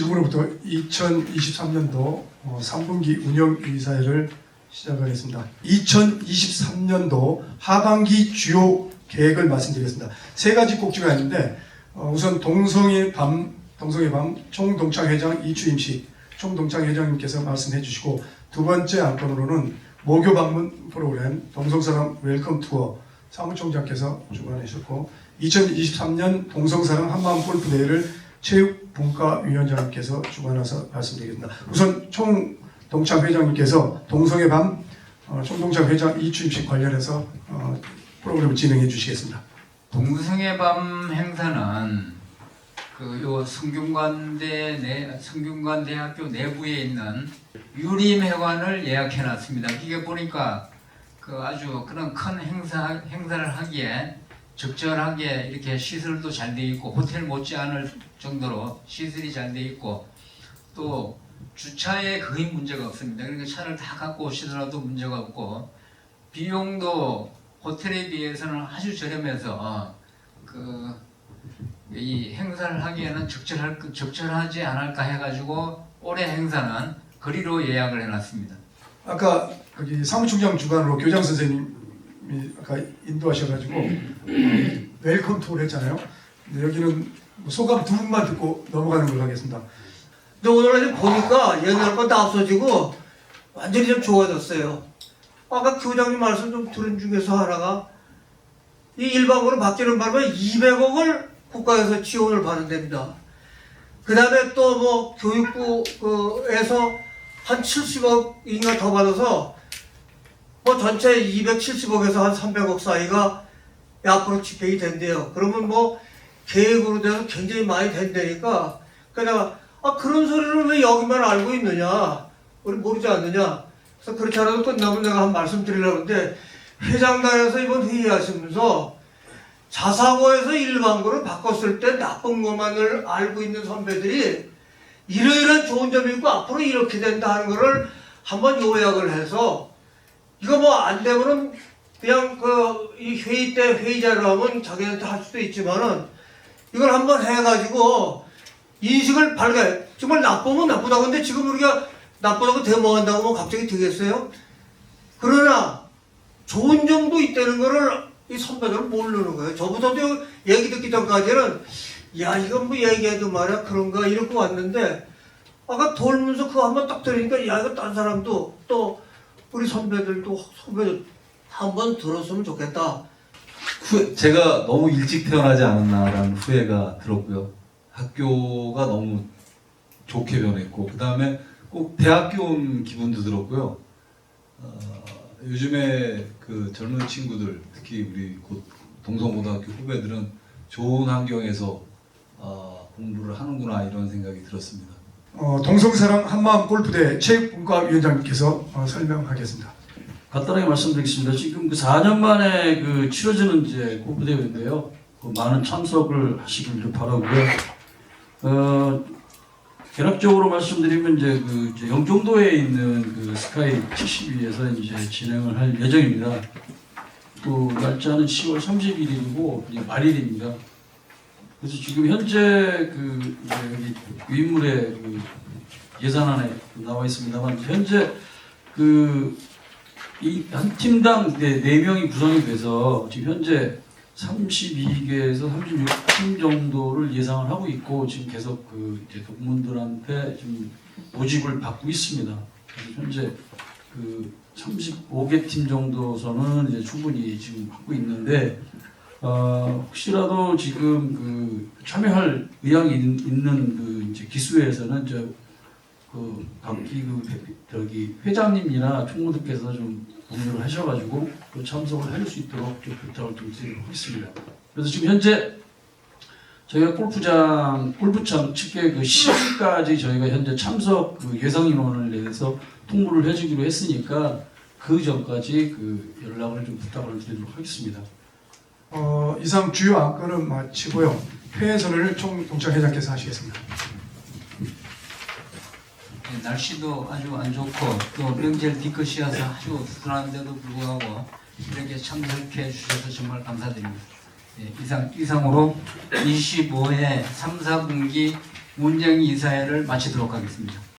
오늘부터 2023년도 3분기 운영 의사회를 시작하겠습니다. 2023년도 하반기 주요 계획을 말씀드리겠습니다. 세 가지 꼭지가 있는데 어, 우선 동성의 밤 동성의 밤 총동창회장 이추임 씨 총동창회장님께서 말씀해 주시고 두 번째 안건으로는 모교 방문 프로그램 동성사랑 웰컴 투어 사무총장께서 주관하셨고 2023년 동성사랑 한마음 골프 대회를 체육분과위원장님께서 주관해서 말씀드리겠습니다. 우선 총 동창 회장님께서 동성의 밤 어, 총동창 회장 이추임식 관련해서 어, 프로그램을 진행해 주시겠습니다. 동성의 밤 행사는 그요 성균관대 내 성균관 대학교 내부에 있는 유림회관을 예약해 놨습니다. 이게 보니까 그 아주 그런 큰 행사 행사를 하기에 적절하게 이렇게 시설도 잘 돼 있고 호텔 못지않을 정도로 시설이 잘 돼 있고 또 주차에 거의 문제가 없습니다. 그러니까 차를 다 갖고 오시더라도 문제가 없고 비용도 호텔에 비해서는 아주 저렴해서 그 이 행사를 하기에는 적절할 적절하지 않을까 해가지고 올해 행사는 거리로 예약을 해놨습니다. 아까 사무총장 주관으로 교장 선생님이 아까 인도하셔가지고 어, 웰컴 투어를 했잖아요. 근데 여기는 뭐 소감 두 분만 듣고 넘어가는 걸로 하겠습니다. 근데 오늘 보니까 옛날 건다 없어지고 완전히 좀 좋아졌어요. 아까 교장님 말씀 좀 들은 중에서 하나가 이 일반고로 바뀌는 바람에 200억을 국가에서 지원을 받는답니다. 그 다음에 또 뭐 교육부에서 한 70억인가 더 받아서 뭐 전체 270억에서 한 300억 사이가 앞으로 집행이 된대요. 그러면 뭐 계획으로 돼서 굉장히 많이 된다니까. 그러니까 아 그런 소리를 왜 여기만 알고 있느냐? 우리 모르지 않느냐? 그래서 그렇지 않아도 끝나면 내가 한 말씀 드리려고 하는데 회장단에서 이번 회의하시면서 자사고에서 일반고를 바꿨을 때 나쁜 것만을 알고 있는 선배들이 이러이러한 좋은 점이 있고 앞으로 이렇게 된다 하는 거를 한번 요약을 해서 이거 뭐 안 되면은 그냥 그이 회의 때 회의자로 하면 자기한테 할 수도 있지만은 이걸 한번 해가지고 인식을 발견. 정말 나쁘면 나쁘다고 근데 지금 우리가 나쁘다고 대모한다고 하면 갑자기 되겠어요? 그러나 좋은 점도 있다는 거를 이 선배들은 모르는 거예요. 저보다도 얘기 듣기 전까지는 야 이건 뭐 얘기해도 말이야 그런가 이러고 왔는데 아까 돌면서 그거 한번 딱 들으니까 야 이거 딴 사람도 또 우리 선배들도 선배들 한번 들었으면 좋겠다. 후, 제가 너무 일찍 태어나지 않았나라는 후회가 들었고요. 학교가 너무 좋게 변했고 그 다음에 꼭 대학교 온 기분도 들었고요. 어, 요즘에 그 젊은 친구들 특히 우리 곧 동성고등학교 후배들은 좋은 환경에서 어, 공부를 하는구나 이런 생각이 들었습니다. 어, 동성사랑 한마음 골프대 체육분과위원장님께서 어, 설명하겠습니다. 간단하게 말씀드리겠습니다. 지금 그 4년 만에 그 치러지는 이제 골프 대회인데요. 그 많은 참석을 하시길 바라고요. 어, 개략적으로 말씀드리면 이제 그 이제 영종도에 있는 그 스카이 72에서 이제 진행을 할 예정입니다. 또 날짜는 10월 30일이고 이제 말일입니다. 그래서 지금 현재 그 여기 위인물에 그 예산안에 나와 있습니다만 현재 그 이 한 팀당 네, 네 명이 구성이 돼서 지금 현재 32개에서 36팀 정도를 예상을 하고 있고 지금 계속 그 이제 동문들한테 지금 모집을 받고 있습니다. 현재 그 35개 팀 정도서는 이제 충분히 지금 받고 있는데 어, 혹시라도 지금 그 참여할 의향이 있- 있는 그 이제 기수회에서는 저 그 각기 그 회- 저기 회장님이나 총무들께서 좀 공유를 하셔가지고 그 참석을 할수 있도록 좀 부탁을 좀 드리도록 하겠습니다. 그래서 지금 현재 저희가 골프장 골프장 측에 그 10일까지 저희가 현재 참석 그 예상 인원을 내서 통보를 해주기로 했으니까 그 전까지 그 연락을 좀 부탁을 드리도록 하겠습니다. 어, 이상 주요 안건은 마치고요. 회의선을 총동창 회장께서 하시겠습니다. 네, 날씨도 아주 안 좋고 또 명절 뒤끝이어서 아주 수월한데도 불구하고 이렇게 참석해 주셔서 정말 감사드립니다. 네, 이상 이상으로 25회 3, 4분기 문정 이사회를 마치도록 하겠습니다.